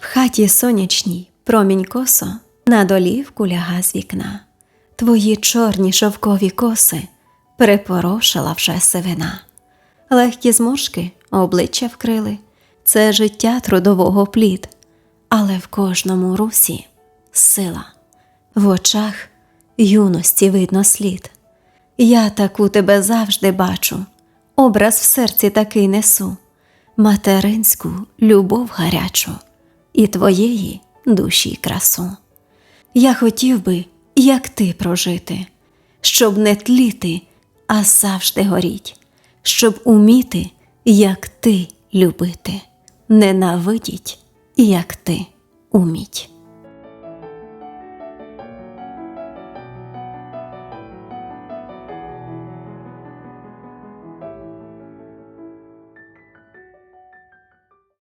В хаті сонячній промінь косо на долівку ляга з вікна. Твої чорні шовкові коси припорошила вже сивина. Легкі зморшки обличчя вкрили, це життя трудового плід, але в кожному русі сила, в очах юності видно слід. Я таку тебе завжди бачу, образ в серці такий несу, материнську любов гарячу і твоєї душі красу. Я хотів би, як ти прожити, щоб не тліти, а завжди горіть, щоб уміти, як ти любити, ненавидіть, як ти уміть.